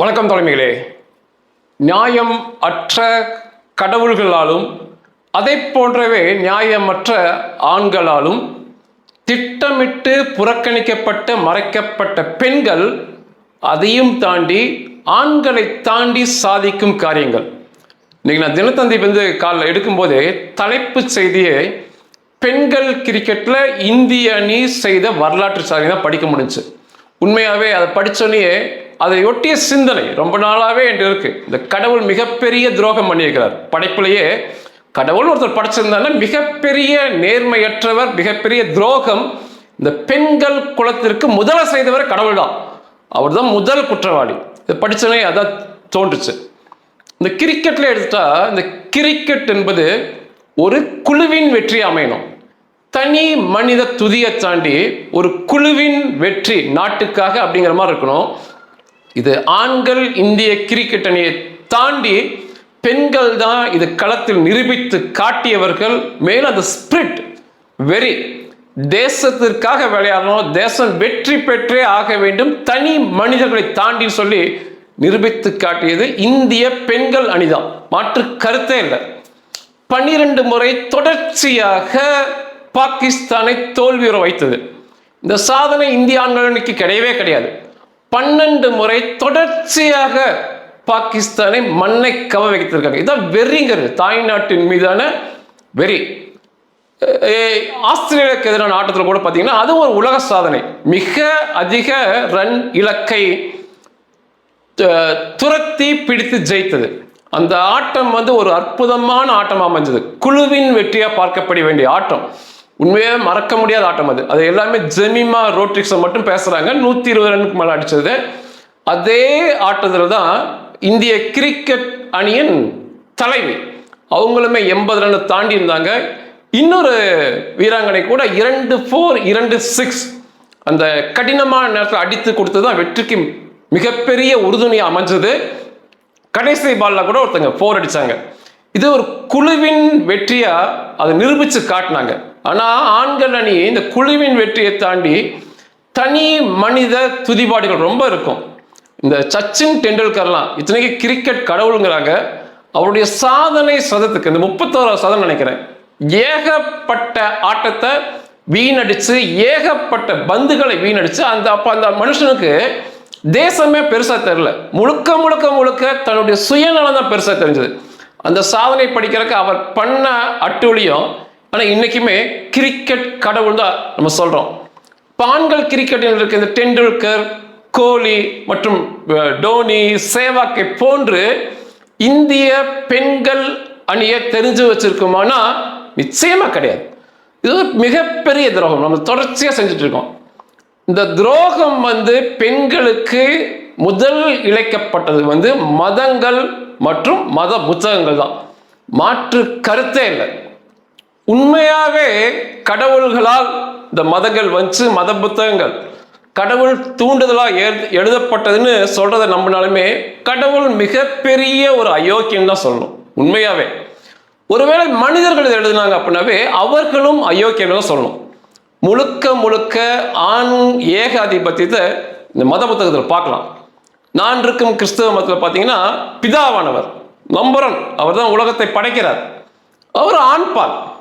வணக்கம் தலைமைகளே. நியாயம் அற்ற கடவுள்களாலும் அதை போன்றவே நியாயமற்ற ஆண்களாலும் திட்டமிட்டு புறக்கணிக்கப்பட்ட மறைக்கப்பட்ட பெண்கள் அதையும் தாண்டி ஆண்களை தாண்டி சாதிக்கும் காரியங்கள். இன்னைக்கு நான் தினத்தந்தி வந்து காலில் எடுக்கும்போதே தலைப்பு செய்தியை பெண்கள் கிரிக்கெட்டில் இந்திய அணி செய்த வரலாற்று சாதனை தான் படிக்க முடிஞ்சுச்சு. உண்மையாகவே அதை படித்தோன்னே அதையொட்டிய சிந்தனை ரொம்ப நாளாகவே என்று இருக்கு. இந்த கடவுள் மிகப்பெரிய துரோகம் பண்ணியிருக்கிறார். படைப்பிலேயே கடவுள் ஒருத்தர் படைச்சிருந்தாங்கன்னா மிகப்பெரிய நேர்மையற்றவர் மிகப்பெரிய துரோகம் இந்த பெண்கள் குலத்திற்கு முதல செய்தவர் கடவுள் தான் அவர் தான் முதல் குற்றவாளி. இதை படித்தனே அதான் தோன்றுச்சு. இந்த கிரிக்கெட்டில் எடுத்துட்டா இந்த கிரிக்கெட் என்பது ஒரு குழுவின் வெற்றி அமையணும். தனி மனித துதியை தாண்டி ஒரு குழுவின் வெற்றி நாட்டுக்காக அப்படிங்கிற மாதிரி இருக்கணும். இது ஆண்கள் இந்திய கிரிக்கெட் அணியை தாண்டி பெண்கள் தான் இது களத்தில் நிரூபித்து காட்டியவர்கள். மேலும் அந்த ஸ்பிரிட் வெறி தேசத்திற்காக விளையாடணும். தேசம் வெற்றி பெற்றே ஆக வேண்டும். தனி மனிதர்களை தாண்டி சொல்லி நிரூபித்து காட்டியது இந்திய பெண்கள் அணிதான். மாற்று கருத்தே இல்லை. பன்னிரண்டு முறை தொடர்ச்சியாக பாகிஸ்தானை தோல்வியுற வைத்தது. இந்த சாதனை இந்திய ஆண்கள் அணிக்கு கிடையவே கிடையாது. பன்னெண்டு முறை தொடர்ச்சியாக பாகிஸ்தானை மண்ணை கவ வைத்திருக்காங்க. இதான் வெறிங்கிறது. தாய்நாட்டின் மீதான வெறி. ஆஸ்திரேலியாவுக்கு எதிரான ஆட்டத்தில் கூட பார்த்தீங்கன்னா அது ஒரு உலக சாதனை. மிக அதிக ரன் இலக்கை துரத்தி பிடித்து ஜெயித்தது. அந்த ஆட்டம் வந்து ஒரு அற்புதமான ஆட்டம் அமைஞ்சது. குழுவின் வெற்றியாக பார்க்கப்பட வேண்டிய ஆட்டம். உண்மையாக மறக்க முடியாத ஆட்டம் அது. அது எல்லாமே ஜெமிமா ரோட்ரிக்ஸை மட்டும் பேசுகிறாங்க நூற்றி இருபது ரனுக்கு மேலே அடித்தது அதே ஆட்டத்தில் தான் இந்திய கிரிக்கெட் அணியின் தலைவி. அவங்களுமே எண்பது ரன் தாண்டி இருந்தாங்க. இன்னொரு வீராங்கனை கூட இரண்டு ஃபோர் இரண்டு சிக்ஸ் அந்த கடினமான நேரத்தில் அடித்து கொடுத்து தான் வெற்றிக்கு மிகப்பெரிய உறுதுணையாக அமைஞ்சது. கடைசி பாலில் கூட ஒருத்தங்க ஃபோர் அடித்தாங்க இது ஒரு குழுவின் வெற்றியாக அதை நிரூபித்து காட்டினாங்க. ஆனால் ஆண்கள் அணி இந்த குழுவின் வெற்றியை தாண்டி தனி மனித துதிபாடுகள் ரொம்ப இருக்கும். இந்த சச்சின் டெண்டுல்கர்லாம் இத்தனைக்கு கிரிக்கெட் கடவுளுங்கிறாங்க அவருடைய சாதனை சதத்துக்கு இந்த முப்பத்தோராவது சதம் நினைக்கிறேன். ஏகப்பட்ட ஆட்டத்தை வீணடிச்சு ஏகப்பட்ட பந்துகளை வீணடிச்சு அந்த அப்போ அந்த மனுஷனுக்கு தேசமே பெருசாக தெரில முழுக்க முழுக்க முழுக்க தன்னுடைய சுயநலம் தான் பெருசாக தெரிஞ்சது. அந்த சாதனை படிக்கிறதுக்கு அவர் பண்ண அட்டுழியும் ஆனால் இன்னைக்குமே கிரிக்கெட் கடவுள் தான் நம்ம சொல்கிறோம் பான்கள் கிரிக்கெட் கிரிக்கெட்டில் இருக்க இந்த டெண்டுல்கர் கோலி மற்றும் டோனி சேவாக்கை போன்று இந்திய பெண்கள் அணியை தெரிஞ்சு வச்சிருக்குமானா நிச்சயமாக கிடையாது. இது ஒரு மிகப்பெரிய துரோகம். நம்ம தொடர்ச்சியாக செஞ்சுட்டு இருக்கோம். இந்த துரோகம் வந்து பெண்களுக்கு முதல் இழைக்கப்பட்டது வந்து மதங்கள் மற்றும் மத புத்தகங்கள் தான். மாற்று கருத்தே இல்லை. உண்மையாகவே கடவுள்களால் இந்த மதங்கள் வந்து மத புத்தகங்கள். கடவுள் தூண்டுதலாக எழு- எழுதப்பட்டதுன்னு சொல்றதை நம்பினாலுமே கடவுள் மிகப்பெரிய ஒரு அயோக்கியம் தான் சொல்லணும் உண்மையாவே ஒருவேளை மனிதர்கள் இதை எழுதினாங்க அப்படின்னாவே அவர்களும் அயோக்கியம் தான் சொல்லணும். முழுக்க முழுக்க ஆண் ஏகாதிபத்தியத்தை இந்த மத புத்தகத்தில் பார்க்கலாம். நான் இருக்கும் கிறிஸ்தவ மதத்தில் பார்த்தீங்கன்னா பிதாவானவர் நம்பரன் அவர் தான் உலகத்தை படைக்கிறார். அவர் ஆண்பால்.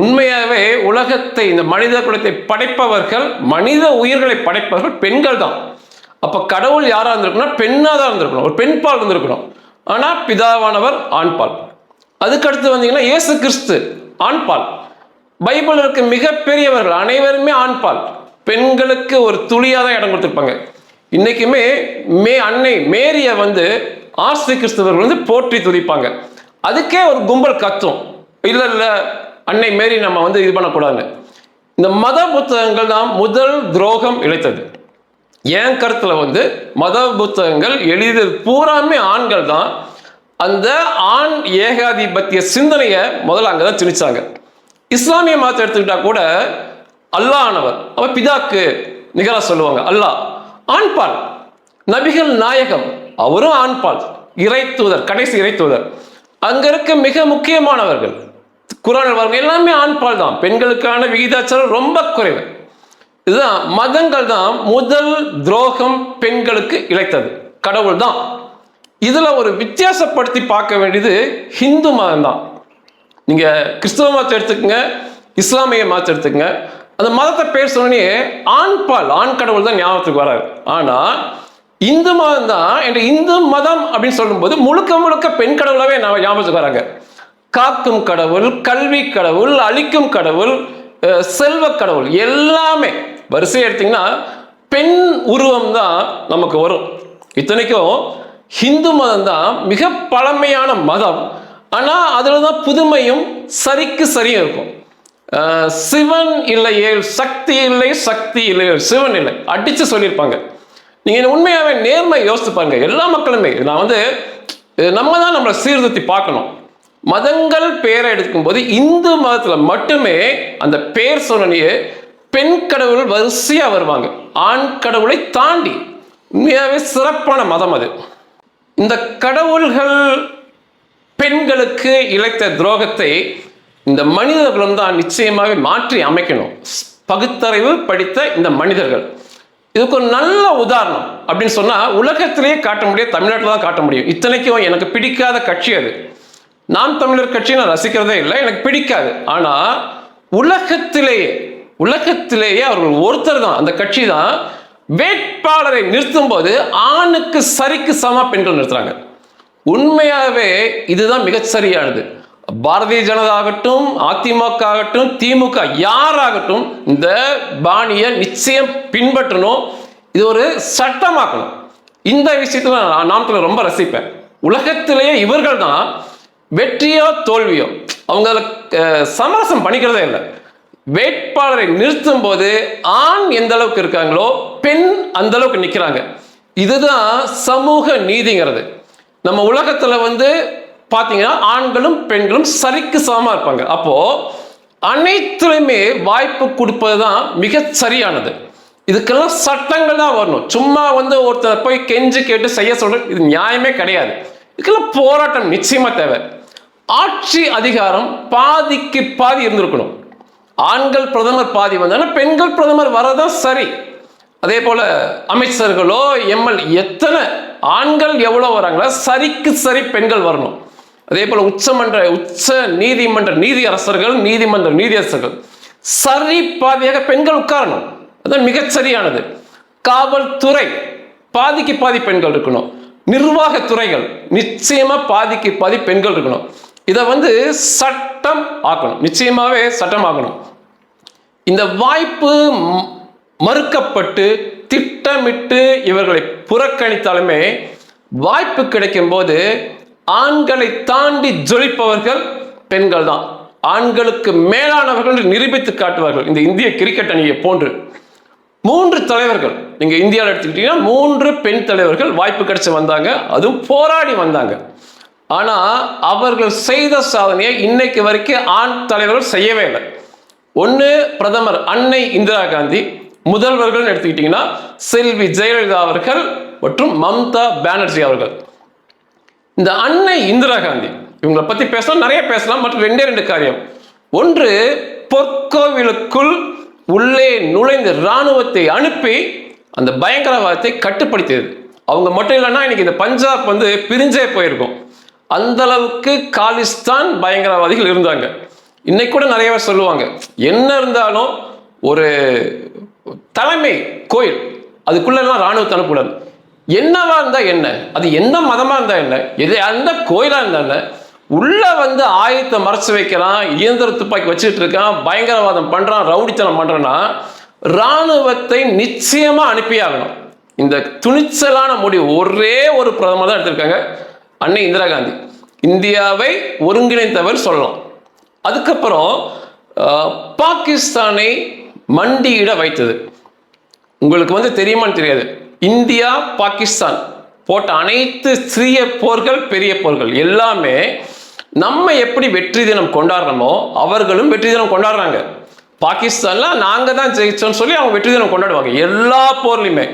உண்மையாகவே உலகத்தை இந்த மனித குலத்தை படைப்பவர்கள் மனித உயிர்களை படைப்பவர்கள் பெண்கள் தான். அப்போ கடவுள் யாராக இருந்திருக்கணும் பெண்ணாக தான் இருந்திருக்கணும். ஒரு பெண் பால் இருந்திருக்கணும் ஆனால் பிதாவானவர் ஆண்பால் அதுக்கடுத்து வந்தீங்கன்னா இயேசு கிறிஸ்து ஆண்பால் பைபிள் இருக்க மிகப்பெரியவர்கள் அனைவருமே ஆண்பால் பெண்களுக்கு ஒரு துளியாக தான் இடம் கொடுத்துருப்பாங்க. இன்றைக்குமே மே அன்னை மேரியை வந்து ஆஸ்திரி கிறிஸ்தவர்கள் வந்து போற்றி துதிப்பாங்க. அதுக்கே ஒரு கும்பல் கத்தும். இல்லை இல்லை. அன்னை மாரி நம்ம வந்து இது பண்ணக்கூடாது. இந்த மத புத்தகங்கள் தான் முதல் துரோகம் இழைத்தது. என் கருத்தில் வந்து மத புத்தகங்கள் எளிதில் பூராமே ஆண்கள் தான். அந்த ஆண் ஏகாதிபத்திய சிந்தனையை முதல்ல அங்கே தான் திணிச்சாங்க. இஸ்லாமிய மதத்தை எடுத்துக்கிட்டா கூட அல்லாஹ்னவர் அவர் பிதாக்கு நிகராக சொல்லுவாங்க அல்லாஹ். ஆண்பால் நபிகள் நாயகம் அவரும் ஆண்பால் இறை தூதர் கடைசி இறை தூதர். அங்க இருக்க மிக முக்கியமானவர்கள் குரானில் வரவங்க எல்லாமே ஆண்பால் தான். பெண்களுக்கான விகிதாச்சாரம் ரொம்ப குறைவு. இதுதான் மதங்கள் தான் முதல் துரோகம் பெண்களுக்கு இழைத்தது. கடவுள் தான். இதில் ஒரு வித்தியாசப்படுத்தி பார்க்க வேண்டியது ஹிந்து மதம் தான். நீங்கள் கிறிஸ்தவ மதத்தை எடுத்துக்கங்க இஸ்லாமிய மதத்தை எடுத்துக்கங்க. அந்த மதத்தை பேர் சொன்னே ஆண் பால் ஆண் கடவுள் தான் ஞாபகத்துக்கு வராது. ஆனால் இந்து மதம் தான் என்ற இந்து மதம் அப்படின்னு சொல்லும்போது முழுக்க முழுக்க பெண் கடவுளாகவே ஞாபகத்துக்கு வராங்க. காக்கும் கடவுள் கல்வி கடவுள் அழிக்கும் கடவுள் செல்வ கடவுள் எல்லாமே. வரிசையை எடுத்தீங்கன்னா பெண் உருவம் தான் நமக்கு வரும். இத்தனைக்கும் ஹிந்து மதம் தான் மிக பழமையான மதம். ஆனால் அதில் தான் புதுமையும் சரிக்கு சரியும் இருக்கும். சிவன் இல்லையேல் சக்தி இல்லை சக்தி இல்லையேல் சிவன் இல்லை. அடித்து சொல்லியிருப்பாங்க. நீங்கள் உண்மையாகவே நேர்மை யோசித்து பாருங்கள் எல்லா மக்களுமே. நான் வந்து நம்ம தான் நம்மளை சீர்திருத்தி பார்க்கணும். மதங்கள் பேரை எடுக்கும்போது இந்து மதத்தில் மட்டுமே அந்த பேர் சொன்னனையே பெண் கடவுள் வரிசையாக வருவாங்க. ஆண் கடவுளை தாண்டி உண்மையாகவே சிறப்பான மதம் அது. இந்த கடவுள்கள் பெண்களுக்கு இழைத்த துரோகத்தை இந்த மனிதர்களும் தான் நிச்சயமாக மாற்றி அமைக்கணும். பகுத்தறிவு படித்த இந்த மனிதர்கள். இதுக்கு ஒரு நல்ல உதாரணம் அப்படின்னு சொன்னால் உலகத்திலேயே காட்ட முடியும் தமிழ்நாட்டில் தான் காட்ட முடியும். இத்தனைக்கும் எனக்கு பிடிக்காத கட்சி அது. நாம் தமிழர் கட்சியை நான் ரசிக்கிறதே இல்லை எனக்கு பிடிக்காது. ஆனா உலகத்திலேயே உலகத்திலேயே அவர்கள் ஒருத்தர் தான். அந்த கட்சி தான் வேட்பாளரை நிறுத்தும் போது ஆணுக்கு சரிக்கு சம பெண்கள் நிறுத்துறாங்க. உண்மையாகவே இதுதான் மிகச்சரியானது. பாரதிய ஜனதா ஆகட்டும் அதிமுக ஆகட்டும் திமுக யாராகட்டும் இந்த பாணியை நிச்சயம் பின்பற்றணும். இது ஒரு சட்டமாக்கணும். இந்த விஷயத்துல நான் நாமக்கல் ரொம்ப ரசிப்பேன். உலகத்திலேயே இவர்கள் தான் வெற்றியோ தோல்வியோ? அவங்க அதில் சமரசம் பண்ணிக்கிறதே இல்லை. வேட்பாளரை நிறுத்தும் போது ஆண் எந்த அளவுக்கு இருக்காங்களோ பெண் அந்த அளவுக்கு நிற்கிறாங்க இதுதான் சமூக நீதிங்கிறது. நம்ம உலகத்தில் வந்து பார்த்தீங்கன்னா ஆண்களும் பெண்களும் சரிக்கு சமமாக இருப்பாங்க. அப்போது அனைத்துலையுமே வாய்ப்பு கொடுப்பது தான் மிக சரியானது. இதுக்கெல்லாம் சட்டங்கள் தான் வரணும். சும்மா வந்து ஒருத்தர் போய் கெஞ்சு கேட்டு செய்ய சொல்கிற இது நியாயமே கிடையாது. இதுக்கெல்லாம் போராட்டம் நிச்சயமாக தேவை. ஆட்சி அதிகாரம் பாதிக்கு பாதி இருந்திருக்கணும். ஆண்கள் பிரதமர் பாதி வந்தாலும் பெண்கள் பிரதமர் வரதான் சரி. அதே போல அமைச்சர்களோ எம்எல் எத்தனை ஆண்கள் எவ்வளோ வராங்களோ சரிக்கு சரி பெண்கள் வரணும். அதே போல உச்சமன்ற உச்ச நீதிமன்ற நீதி அரசர்கள் நீதிமன்ற நீதியரசர்கள் சரி பாதியாக பெண்கள் உட்காரணும். அதுதான் மிகச்சரியானது. காவல்துறை பாதிக்கு பாதி பெண்கள் இருக்கணும். நிர்வாக துறைகள் நிச்சயமா பாதிக்கு பாதி பெண்கள் இருக்கணும். இதை வந்து சட்டம் ஆக்கணும். நிச்சயமாகவே சட்டம் ஆக்கணும் இந்த வாய்ப்பு மறுக்கப்பட்டு திட்டமிட்டு இவர்களை புறக்கணித்தாலுமே வாய்ப்பு கிடைக்கும் போது ஆண்களை தாண்டி ஜொலிப்பவர்கள் பெண்கள் தான் ஆண்களுக்கு மேலானவர்கள் நிரூபித்து காட்டுவார்கள். இந்த இந்திய கிரிக்கெட் அணியை போன்று. மூன்று தலைவர்கள். நீங்கள் இந்தியாவில் எடுத்துக்கிட்டீங்கன்னா மூன்று பெண் தலைவர்கள் வாய்ப்பு கிடைச்சி வந்தாங்க. அதுவும் போராடி வந்தாங்க. ஆனால் அவர்கள் செய்த சாதனையை இன்னைக்கு வரைக்கும் ஆண் தலைவர்கள் செய்யவே இல்லை. ஒன்று பிரதமர் அன்னை இந்திரா காந்தி முதல்வர்கள் எடுத்துக்கிட்டிங்கன்னா செல்வி ஜெயலலிதா அவர்கள் மற்றும் மம்தா பானர்ஜி அவர்கள். இந்த அன்னை இந்திரா காந்தி இவங்களை பற்றி பேசலாம் நிறைய பேசலாம் மற்றும் ரெண்டே ரெண்டு காரியம். ஒன்று பொற்கோவிலுக்குள் உள்ளே நுழைந்த இராணுவத்தை அனுப்பி அந்த பயங்கரவாதத்தை கட்டுப்படுத்தியது. அவங்க மட்டும் இல்லைன்னா இன்னைக்கு இந்த பஞ்சாப் வந்து பிரிஞ்சே போயிருக்கும். அந்த அளவுக்கு காலிஸ்தான் பயங்கரவாதிகள் இருந்தாங்க. இன்னைக்கு கூட நிறைய பேர் சொல்லுவாங்க என்ன இருந்தாலும் ஒரு தலைமை கோயில் அதுக்குள்ளெல்லாம் ராணுவத்தை அனுப்பக்கூடாது. என்னவா இருந்தால் என்ன? அது எந்த மதமாக இருந்தால் என்ன? எது எந்த கோயிலாக இருந்தால் என்ன? உள்ளே வந்து ஆயத்தை மறைச்சு வைக்கிறான் இயந்திர துப்பாக்கி வச்சுட்டு இருக்கான் பயங்கரவாதம் பண்ணுறான் ரவுடித்தனம் பண்ணுறேன்னா ராணுவத்தை நிச்சயமாக அனுப்பியாகணும் இந்த துணிச்சலான முடிவு ஒரே ஒரு பிரதமர் தான் எடுத்திருக்காங்க. அன்னை இந்திரா காந்தி. இந்தியாவை ஒருங்கிணைத்தவர் சொல்லலாம். அதுக்கப்புறம் பாகிஸ்தானை மண்டியிட வைத்தது. உங்களுக்கு வந்து தெரியுமான்னு தெரியாது. இந்தியா பாகிஸ்தான் போட்ட அனைத்து சிறிய போர்கள் பெரிய போர்கள் எல்லாமே நம்ம எப்படி வெற்றி தினம் கொண்டாடுறோமோ அவர்களும் வெற்றி தினம் கொண்டாடுறாங்க. பாகிஸ்தான்ல நாங்கள் தான் ஜெயிச்சோம்னு சொல்லி அவங்க வெற்றி தினம் கொண்டாடுவாங்க. எல்லா போர்லையுமே.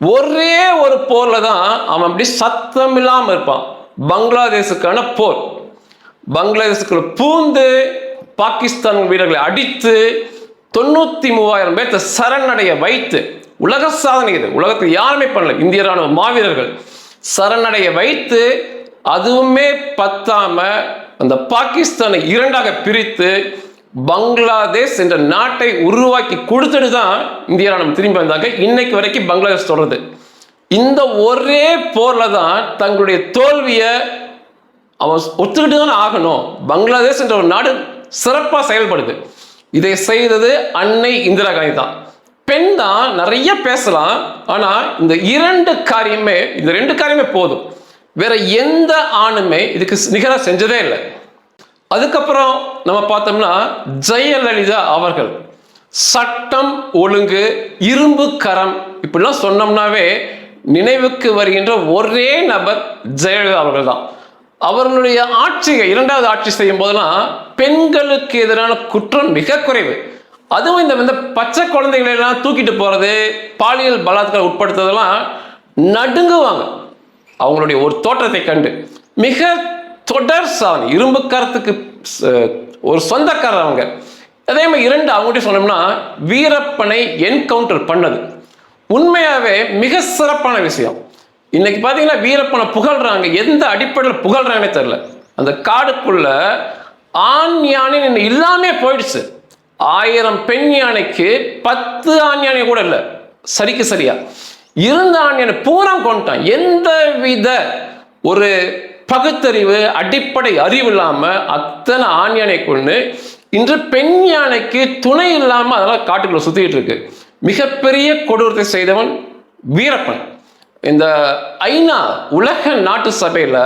ஒரே ஒரு போர்ல தான் அவன் அப்படி சத்தம் இல்லாமல் இருப்பான். பங்களாதேஷுக்கான போர். பங்களாதேஷுக்குள்ள பூந்து பாகிஸ்தான் வீரர்களை அடித்து தொண்ணூத்தி மூவாயிரம் பேர்த்த சரணடைய வைத்து உலக சாதனை இது. உலகத்தில் யாருமே பண்ணல. இந்திய ராணுவ மாவீரர்கள் சரணடைய வைத்து அதுவுமே பத்தாம அந்த பாகிஸ்தானை இரண்டாக பிரித்து பங்களாதேஷ் என்ற நாட்டை உருவாக்கி கொடுத்துட்டு தான் இந்திய ராணுவம் திரும்பி வந்தாங்க. இன்னைக்கு வரைக்கும் பங்களாதேஷ் தொடருது இந்த ஒரே போரில் தான் தங்களுடைய தோல்வியை அவன் ஒத்துக்கிட்டு தான் ஆகணும். பங்களாதேஷ் என்ற ஒரு நாடு சிறப்பாக செயல்படுது. இதை செய்தது அன்னை இந்திரா காந்தி தான். பெண் தான் நிறைய பேசலாம் ஆனால் இந்த இரண்டு காரியமே இந்த ரெண்டு காரியமே போதும். வேற எந்த ஆணுமே இதுக்கு நிகராக செஞ்சதே இல்லை. அதுக்கப்புறம் நம்ம பார்த்தோம்னா ஜெயலலிதா அவர்கள் சட்டம் ஒழுங்கு இரும்பு கரம் இப்படிலாம் சொன்னோம்னாவே நினைவுக்கு வருகின்ற ஒரே நபர் ஜெயலலிதா அவர்கள் தான் அவர்களுடைய ஆட்சியை இரண்டாவது ஆட்சி செய்யும் போதெல்லாம் பெண்களுக்கு எதிரான குற்றம் மிக குறைவு. அதுவும் இந்த வந்து பச்சை குழந்தைகளெல்லாம் தூக்கிட்டு போகிறது பாலியல் பலாத்காரம் உட்படுத்துறதெல்லாம் நடுங்குவாங்க. அவங்களுடைய ஒரு தோற்றத்தை கண்டு மிக தொடர் சாதனை இரும்பு கரத்துக்கு ச- ஒரு சொந்தக்காரர் அவங்க. அதே மாதிரி இரண்டு அவங்ககிட்ட சொன்னோம்னா வீரப்பனை என்கவுண்டர் பண்ணது. உண்மையாவே மிக சிறப்பான விஷயம். இன்னைக்கு பார்த்தீங்கன்னா வீரப்பனை புகழ்றாங்க. எந்த அடிப்படையில் புகழ்றாங்கன்னே தெரில அந்த காடுக்குள்ள ஆண் யானை இன்னும் இல்லாமே போயிடுச்சு. ஆயிரம் பெண் யானைக்கு பத்து ஆண் யானை கூட இல்லை. சரிக்கு சரியா. இருந்த ஆண் யானை பூரா கொண்டுட்டான். எந்த வித ஒரு பகுத்தறிவு அடிப்படை அறிவு இல்லாம அத்தனை ஆண் யானை கொண்டு இன்று பெண் யானைக்கு துணை இல்லாம அதெல்லாம் காட்டுக்குள்ள சுத்திட்டு இருக்கு. மிகப்பெரிய கொடூரத்தை செய்தவன் வீரப்பன். இந்த ஐநா உலக நாட்டு சபையில்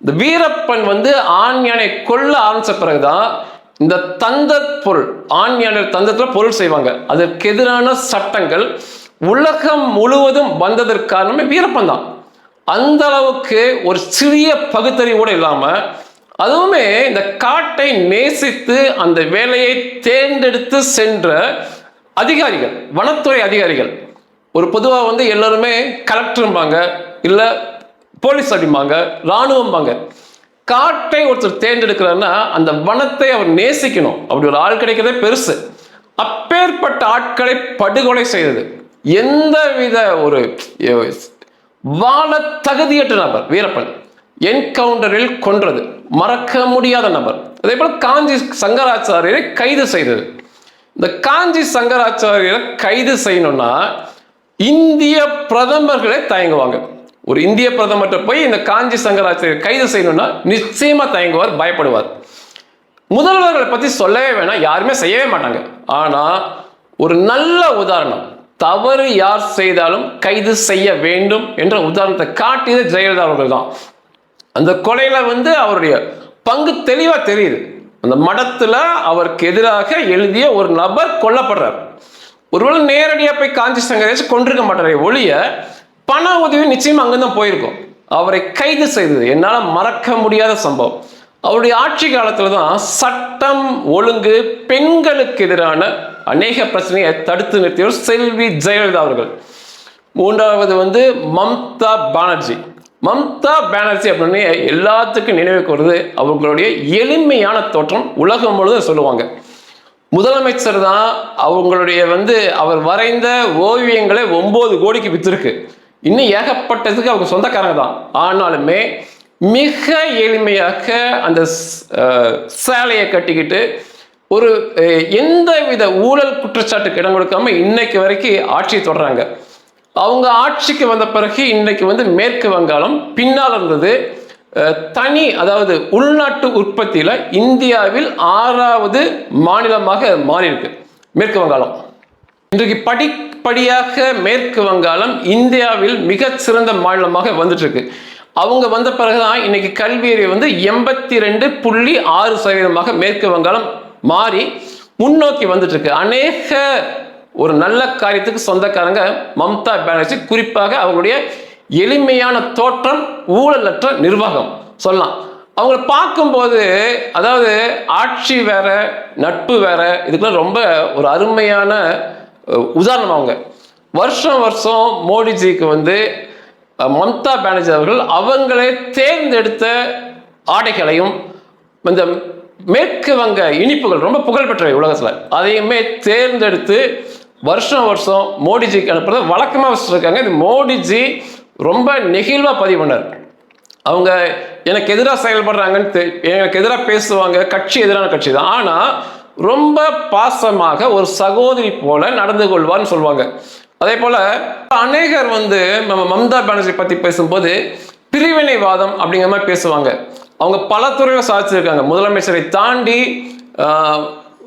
இந்த வீரப்பன் வந்து ஆண் யானை கொல்ல ஆரம்பிச்ச பிறகுதான் இந்த தந்த பொருள் ஆண் யானை தந்தத்தில் பொருள் செய்வாங்க. அதற்கு எதிரான சட்டங்கள் உலகம் முழுவதும் வந்ததற்கு காரணமே வீரப்பன் தான். அந்த அளவுக்கு ஒரு சிறிய பகுத்தறிவு கூட இல்லாம அதுவுமே இந்த காட்டை நேசித்து அந்த வேலையை தேர்ந்தெடுத்து சென்ற அதிகாரிகள் வனத்துறை அதிகாரிகள். ஒரு பொதுவாக வந்து எல்லோருமே கலெக்டரும்பாங்க இல்லை போலீஸ் அப்படிம்பாங்க இராணுவம்பாங்க. காட்டை ஒருத்தர் தேர்ந்தெடுக்கிறாருன்னா அந்த வனத்தை அவர் நேசிக்கணும். அப்படி ஒரு ஆள் கிடைக்கிறதே பெருசு. அப்பேற்பட்ட ஆட்களை படுகொலை செய்தது. எந்த வித ஒரு வாழ தகுதியற்ற நபர் வீரப்பன் என்கவுண்டரில் கொன்றது. மறக்க முடியாத நபர். அதே போல் காஞ்சி சங்கராச்சாரியரை கைது செய்தது. இந்த காஞ்சி சங்கராச்சாரியரை கைது செய்யணும்னா இந்திய பிரதமர்களே தயங்குவாங்க. ஒரு இந்திய பிரதமர்கிட்ட போய் இந்த காஞ்சி சங்கராச்சாரியர் கைது செய்யணும்னா நிச்சயமா தயங்குவார் பயப்படுவார். முதல்வர்களை பத்தி சொல்லவே வேணாம் யாருமே செய்யவே மாட்டாங்க. ஆனா ஒரு நல்ல உதாரணம் தவறு யார் செய்தாலும் கைது செய்ய வேண்டும் என்ற உதாரணத்தை காட்டியது ஜெயலலிதா அவர்கள் தான் அந்த கொலையில வந்து அவருடைய பங்கு தெளிவா தெரியுது. அந்த மடத்துல அவருக்கு எதிராக எழுதிய ஒரு நபர் கொல்லப்படுறார். ஒருவேளை நேரடியாக போய் காஞ்சி சங்கரேஷ் கொண்டிருக்க மாட்டாரே ஒழிய பண உதவி நிச்சயம் அங்கதான் போயிருக்கும். அவரை கைது செய்தது. என்னால் மறக்க முடியாத சம்பவம். அவருடைய ஆட்சி காலத்தில் தான் சட்டம் ஒழுங்கு பெண்களுக்கு எதிரான அநேக பிரச்சனையை தடுத்து நிறுத்தியவர் செல்வி ஜெயலலிதா அவர்கள். மூன்றாவது வந்து மம்தா பானர்ஜி. மம்தா பானர்ஜி அப்படின்னு எல்லாத்துக்கும் நினைவுக்கு வருது அவங்களுடைய எளிமையான தோற்றம் உலகம் முழுவதும் சொல்லுவாங்க. முதலமைச்சர் தான் அவங்களுடைய வந்து அவர் வரைந்த ஓவியங்களை ஒன்பது கோடிக்கு விற்றுருக்கு இன்னும் ஏகப்பட்டதுக்கு அவங்க சொந்தக்காரங்க தான். ஆனாலுமே மிக எளிமையாக அந்த ஸ்- சேலையை கட்டிக்கிட்டு ஒரு எந்த எந்தவித ஊழல் குற்றச்சாட்டுக்கு இடம் கொடுக்காம இன்னைக்கு வரைக்கும் ஆட்சியை தொடர்றாங்க. அவங்க ஆட்சிக்கு வந்த பிறகு இன்னைக்கு வந்து மேற்கு வங்காளம் பின்னால் இருந்தது தனி அதாவது உள்நாட்டு உற்பத்தியில் இந்தியாவில் ஆறாவது மாநிலமாக மாறியிருக்கு மேற்கு வங்காளம். இன்றைக்கு படிப்படியாக மேற்கு வங்காளம் இந்தியாவில் மிகச்சிறந்த மாநிலமாக வந்துட்டு இருக்கு அவங்க வந்த பிறகுதான் இன்னைக்கு கல்வியறிவு வந்து எண்பத்தி ரெண்டு புள்ளி ஆறு சதவீதமாக மேற்கு வங்காளம் மாறி முன்னோக்கி வந்துட்டு இருக்கு அநேக ஒரு நல்ல காரியத்துக்கு சொந்தக்காரங்க மம்தா பானர்ஜி குறிப்பாக அவங்களுடைய எளிமையான தோற்றம் ஊழலற்ற நிர்வாகம் சொல்லலாம். அவங்கள பார்க்கும்போது அதாவது ஆட்சி வேற நட்பு வேற இதுக்கெல்லாம் ரொம்ப ஒரு அருமையான உதாரணம் அவங்க. வருஷம் வருஷம் மோடிஜிக்கு வந்து மம்தா பானர்ஜி அவர்கள் அவங்களே தேர்ந்தெடுத்த ஆடைகளையும் இந்த மேற்கு வங்க இனிப்புகள் ரொம்ப புகழ்பெற்றவை உலகத்தில். அதையுமே தேர்ந்தெடுத்து வருஷம் வருஷம் மோடிஜிக்கு அனுப்புறத வழக்கமாக வச்சுருக்காங்க. இது மோடிஜி ரொம்ப நெகிழ்வாக பதிவு பண்ணார். அவங்க எனக்கு எதிராக செயல்படுறாங்கன்னு தெ- எனக்கு எதிராக பேசுவாங்க. கட்சி எதிரான கட்சி தான். ஆனால் ரொம்ப பாசமாக ஒரு சகோதரி போல நடந்து கொள்வார்னு சொல்லுவாங்க அதே போல அநேகர் வந்து நம்ம மம்தா பானர்ஜி பற்றி பேசும்போது பிரிவினைவாதம் அப்படிங்கிற மாதிரி பேசுவாங்க. அவங்க பல துறையில் சாதிச்சிருக்காங்க. முதலமைச்சரை தாண்டி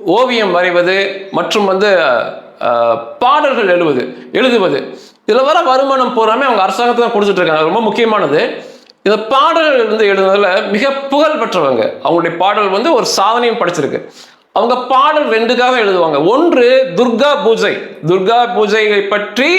ஓவியம் வரைவது மற்றும் வந்து பாடல்கள் எழுவது எழுதுவது. இதில் வர வருமானம் பூராமே அவங்க அரசாங்கத்தை தான் கொடுத்துட்டு இருக்காங்க. ரொம்ப முக்கியமானது. இந்த பாடல்கள் வந்து எழுதுனதில் மிக புகழ் பெற்றவங்க. அவங்களுடைய பாடல் வந்து ஒரு சாதனையும் படிச்சிருக்கு. அவங்க பாடல் ரெண்டுக்காக எழுதுவாங்க. ஒன்று துர்கா பூஜை. துர்கா பூஜையை பற்றி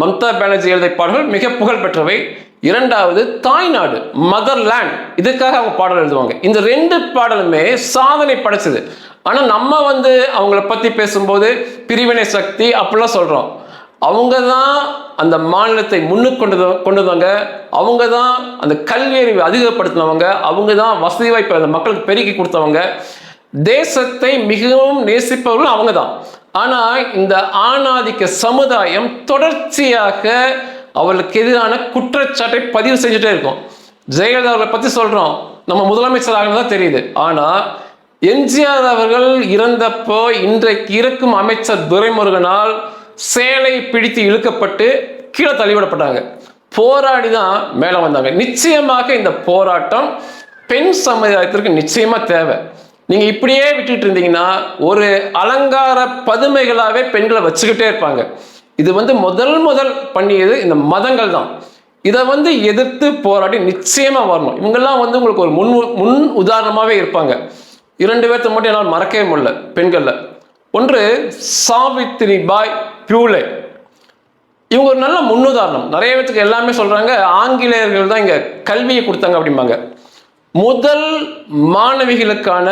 மம்தா பானர்ஜி எழுதிய பாடல்கள் மிக புகழ் பெற்றவை. இரண்டாவது தாய்நாடு மதர்லேண்ட். இதுக்காக அவங்க பாடல் எழுதுவாங்க. இந்த ரெண்டு பாடலுமே சாதனை படைச்சது. ஆனால் நம்ம வந்து அவங்கள பற்றி பேசும்போது பிரிவினை சக்தி அப்படிலாம் சொல்கிறோம் அவங்க தான் அந்த மாநிலத்தை முன்னுக்கு கொண்டு வ- கொண்டு வந்தவங்க. அவங்க தான் அந்த கல்வி அறிவை அதிகப்படுத்தினவங்க. அவங்க தான் வசதி வாய்ப்பை அந்த மக்களுக்கு பெருக்கி கொடுத்தவங்க. தேசத்தை மிகவும் நேசிப்பவர்கள் அவங்க தான் ஆனால் இந்த ஆணாதிக்க சமுதாயம் தொடர்ச்சியாக அவர்களுக்கு எதிரான குற்றச்சாட்டை பதிவு செஞ்சுட்டே இருக்கும். ஜெயலலிதா அவர்களை பற்றி சொல்கிறோம் நம்ம முதலமைச்சர் தான் தெரியுது. ஆனால் எம்ஜிஆர் அவர்கள் இறந்தப்போ இன்றைக்கு இருக்கும் அமைச்சர் துரைமுருகனால் சேலை பிடித்து இழுக்கப்பட்டு கீழே தள்ளிவிடப்பட்டாங்க. போராடி தான் மேலே வந்தாங்க. நிச்சயமாக இந்த போராட்டம் பெண் சமுதாயத்திற்கு நிச்சயமாக தேவை. நீங்க இப்படியே விட்டுட்டு இருந்தீங்கன்னா ஒரு அலங்கார பதுமைகளாவே பெண்களை வச்சுக்கிட்டே இருப்பாங்க. இது வந்து முதல் முதல் பண்ணியது இந்த மதங்கள் தான். இதை வந்து எதிர்த்து போராடி நிச்சயமா வரணும். இவங்கெல்லாம் வந்து உங்களுக்கு ஒரு முன் முன் உதாரணமாகவே இருப்பாங்க. இரண்டு பேர்த்த மட்டும் என்னால் மறக்கவே முடியல பெண்கள்ல. ஒன்று சாவித்ரி பாய் பியூலே. இவங்க ஒரு நல்ல முன்னுதாரணம். நிறைய பேத்துக்கு எல்லாமே சொல்றாங்க ஆங்கிலேயர்கள் தான் இங்க கல்வியை கொடுத்தாங்க அப்படிம்பாங்க. முதல் மாணவிகளுக்கான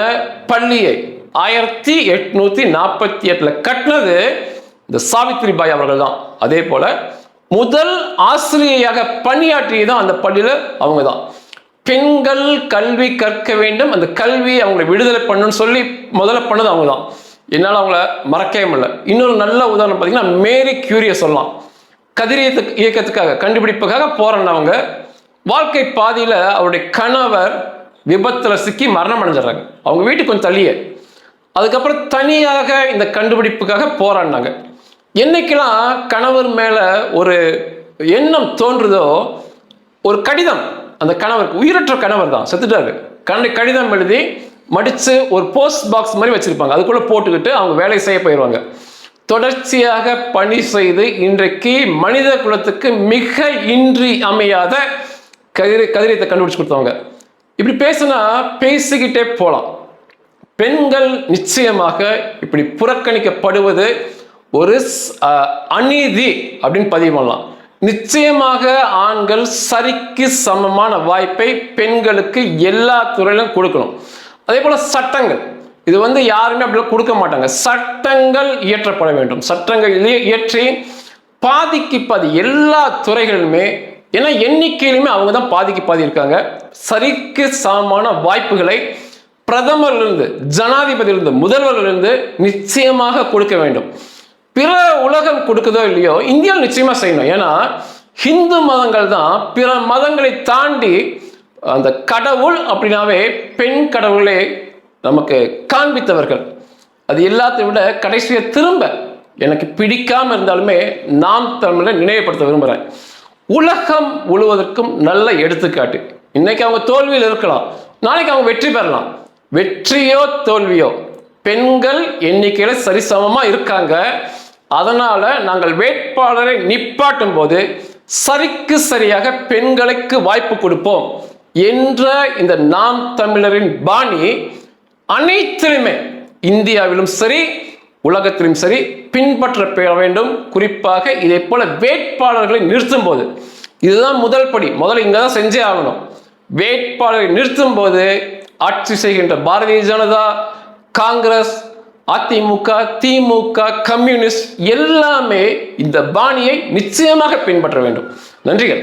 பள்ளியை ஆயிரத்தி எட்நூத்தி நாற்பத்தி எட்டுல கட்டினது இந்த சாவித்ரி பாய் அவர்கள் தான் அதே போல முதல் ஆசிரியையாக தான் அந்த பள்ளியில அவங்க தான் பெண்கள் கல்வி கற்க வேண்டும் அந்த கல்வி அவங்களை விடுதலை பண்ணணும்னு சொல்லி முதல்ல பண்ணது அவங்க தான் என்னால் அவங்கள மறக்கவே முடியல. இன்னொரு நல்ல உதாரணம் பார்த்தீங்கன்னா மேரி கியூரிய சொல்லலாம். கதிரியத்துக்கு இயக்கத்துக்காக கண்டுபிடிப்புக்காக போராடினவங்க வாழ்க்கை பாதியில் அவருடைய கணவர் விபத்தில் சிக்கி மரணம் அடைஞ்சிடுறாங்க. அவங்க வீட்டுக்கு கொஞ்சம் தள்ளியே. அதுக்கப்புறம் தனியாக இந்த கண்டுபிடிப்புக்காக போராடினாங்க. என்னைக்கெல்லாம் கணவர் மேலே ஒரு எண்ணம் தோன்றுதோ ஒரு கடிதம் அந்த கணவருக்கு உயிரற்ற கணவர் தான் செத்துட்டாரு. கண்ட கடிதம் எழுதி மடித்து ஒரு போஸ்ட் பாக்ஸ் மாதிரி வச்சுருப்பாங்க. அதுக்குள்ளே போட்டுக்கிட்டு அவங்க வேலை செய்ய போயிடுவாங்க தொடர்ச்சியாக பணி செய்து இன்றைக்கு மனித குலத்துக்கு மிக இன்றி அமையாத கதிரை கதிரியத்தை கண்டுபிடிச்சு கொடுத்தவங்க. இப்படி பேசுனா பேசிக்கிட்டே போகலாம் பெண்கள் நிச்சயமாக இப்படி புறக்கணிக்கப்படுவது ஒரு அநீதி அப்படின்னு பதிவு பண்ணலாம். நிச்சயமாக ஆண்கள் சரிக்கு சமமான வாய்ப்பை பெண்களுக்கு எல்லா துறையிலும் கொடுக்கணும். அதே போல சட்டங்கள். இது வந்து யாருமே அப்படி கொடுக்க மாட்டாங்க. சட்டங்கள் இயற்றப்பட வேண்டும். சட்டங்கள் இயற்றி பாதிக்கு பாதி எல்லா துறைகளிலுமே ஏன்னா எண்ணிக்கையிலுமே அவங்க தான் பாதிக்கு பாதி இருக்காங்க. சரிக்கு சமமான வாய்ப்புகளை பிரதமரிலிருந்து ஜனாதிபதியிலிருந்து முதல்வரிலிருந்து நிச்சயமாக கொடுக்க வேண்டும். பிற உலகம் கொடுக்குதோ இல்லையோ இந்தியாவில் நிச்சயமாக செய்யணும். ஏன்னா ஹிந்து மதங்கள் தான் பிற மதங்களை தாண்டி அந்த கடவுள் அப்படின்னாவே பெண் கடவுளை நமக்கு காண்பித்தவர்கள். அது எல்லாத்தையும் விட கடைசியை திரும்ப எனக்கு பிடிக்காமல் இருந்தாலுமே நாம் தமிழை நினைவுபடுத்த விரும்புகிறேன் உலகம் முழுவதற்கும் நல்ல எடுத்துக்காட்டு. இன்னைக்கு அவங்க தோல்வியில் இருக்கலாம். நாளைக்கு அவங்க வெற்றி பெறலாம். வெற்றியோ தோல்வியோ. பெண்கள் எண்ணிக்கையில சரிசமமா இருக்காங்க. அதனால நாங்கள் வேட்பாளரை நிப்பாட்டும் போது சரிக்கு சரியாக பெண்களுக்கு வாய்ப்பு கொடுப்போம் என்ற இந்த நாம் தமிழரின் பாணி அனைத்திலுமே இந்தியாவிலும் சரி உலகத்திலும் சரி பின்பற்ற வேண்டும். குறிப்பாக இதை போல வேட்பாளர்களை நிறுத்தும் போது இதுதான் முதல் படி. முதல்ல இங்கே தான் செஞ்சே ஆகணும். வேட்பாளரை நிறுத்தும் போது ஆட்சி செய்கின்ற பாரதிய ஜனதா காங்கிரஸ் அதிமுக திமுக கம்யூனிஸ்ட் எல்லாமே இந்த பாணியை நிச்சயமாக பின்பற்ற வேண்டும். நன்றிகள்.